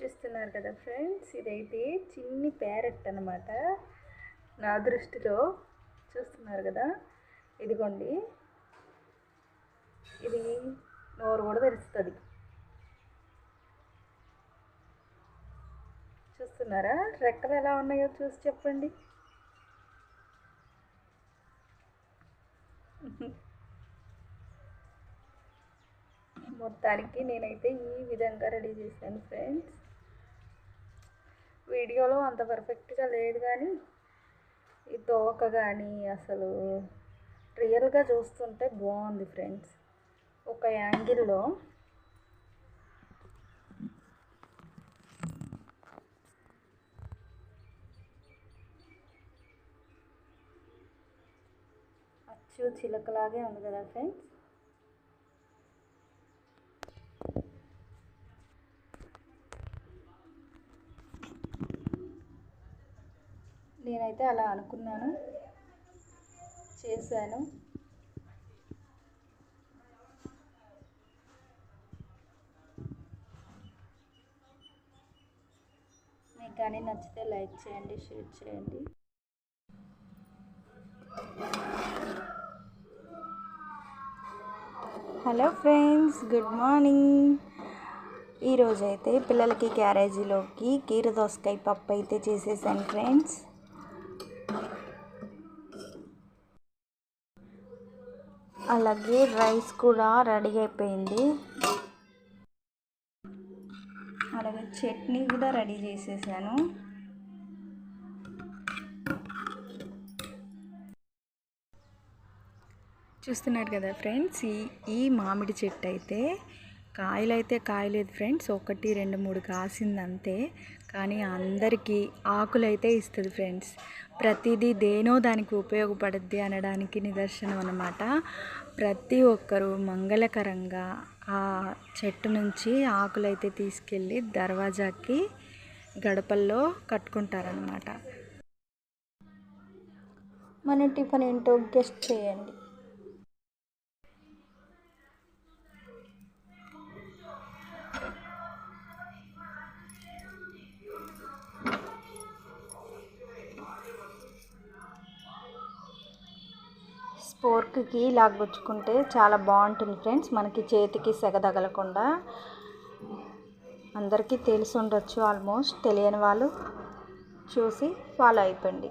చూస్తున్నారు కదా ఫ్రెండ్స్ ఇదైతే చిన్ని ప్యారెట్ అన్నమాట. నా దృష్టిలో చూస్తున్నారు కదా ఇదిగోండి. ఇది నోరు కూడా తెరుస్తుంది. చూస్తున్నారా? రెక్కలు ఎలా ఉన్నాయో చూసి చెప్పండి. మొత్తానికి నేనైతే ఈ విధంగా రెడీ చేశాను ఫ్రెండ్స్. వీడియోలో అంత పర్ఫెక్ట్గా లేదు కానీ ఈ తోక కానీ అసలు రియల్గా చూస్తుంటే బాగుంది ఫ్రెండ్స్. ఒక యాంగిల్లో అచ్చు చిలకలాగే ఉంది కదా ఫ్రెండ్స్. నేనైతే అలా అనుకున్నాను. చేశాను. మీకు కానీ నచ్చితే లైక్ చేయండి షేర్ చేయండి. Hello friends good morning. ఈరోజైతే పిల్లలకి క్యారేజీలోకి కీర దోసకాయ పప్పు అయితే చేసేసాను ఫ్రెండ్స్. అలాగే రైస్ కూడా రెడీ అయిపోయింది. అలాగే చట్నీ కూడా రెడీ చేసేసాను. చూస్తున్నారు కదా ఫ్రెండ్స్ ఈ ఈ మామిడి చెట్టు అయితే కాయలు అయితే కాయలేదు ఫ్రెండ్స్. ఒకటి రెండు మూడు కాసింది అంతే కానీ అందరికీ ఆకులు అయితే ఇస్తుంది ఫ్రెండ్స్. ప్రతిదీ దేనో దానికి ఉపయోగపడుద్ది అనడానికి నిదర్శనం అన్నమాట. ప్రతి ఒక్కరూ మంగళకరంగా ఆ చెట్టు నుంచి ఆకులైతే తీసుకెళ్ళి దర్వాజాకి గడపల్లో కట్టుకుంటారనమాట మన టిఫిన్ ఏంటో గెస్ట్ చేయండి. ఫోర్క్కి లాగొచ్చుకుంటే చాలా బాగుంటుంది ఫ్రెండ్స్. మనకి చేతికి సెగ తగలకుండా. అందరికీ తెలిసి ఉండొచ్చు ఆల్మోస్ట్. తెలియని వాళ్ళు చూసి ఫాలో అయిపోండి.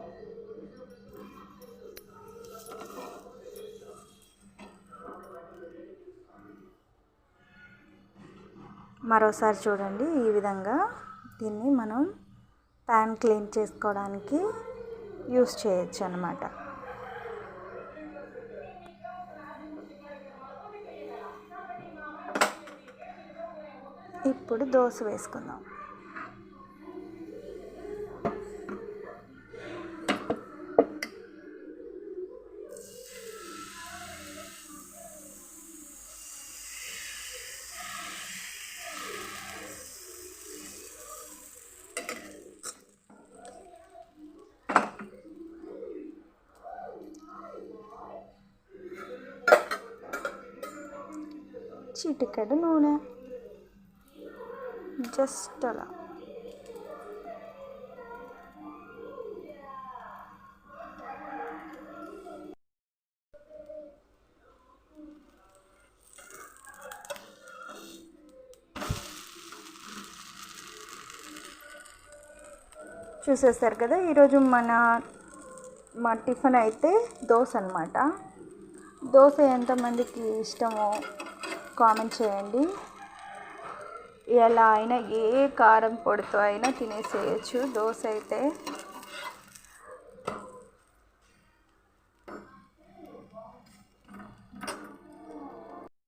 మరోసారి చూడండి ఈ విధంగా దీన్ని మనం ప్యాన్ క్లీన్ చేసుకోవడానికి యూస్ చేయొచ్చు అన్నమాట. ఇప్పుడు దోశ వేసుకుందాం. చిటికెడు నూనె. జస్ట్ అలా. చూసేస్తారు కదా ఈరోజు మన మా టిఫిన్ అయితే దోశ అనమాట దోశ ఎంతమందికి ఇష్టమో కామెంట్ చేయండి. ఎలా అయినా ఏ కారం పొడితో అయినా తినేసేయచ్చు. దోశ అయితే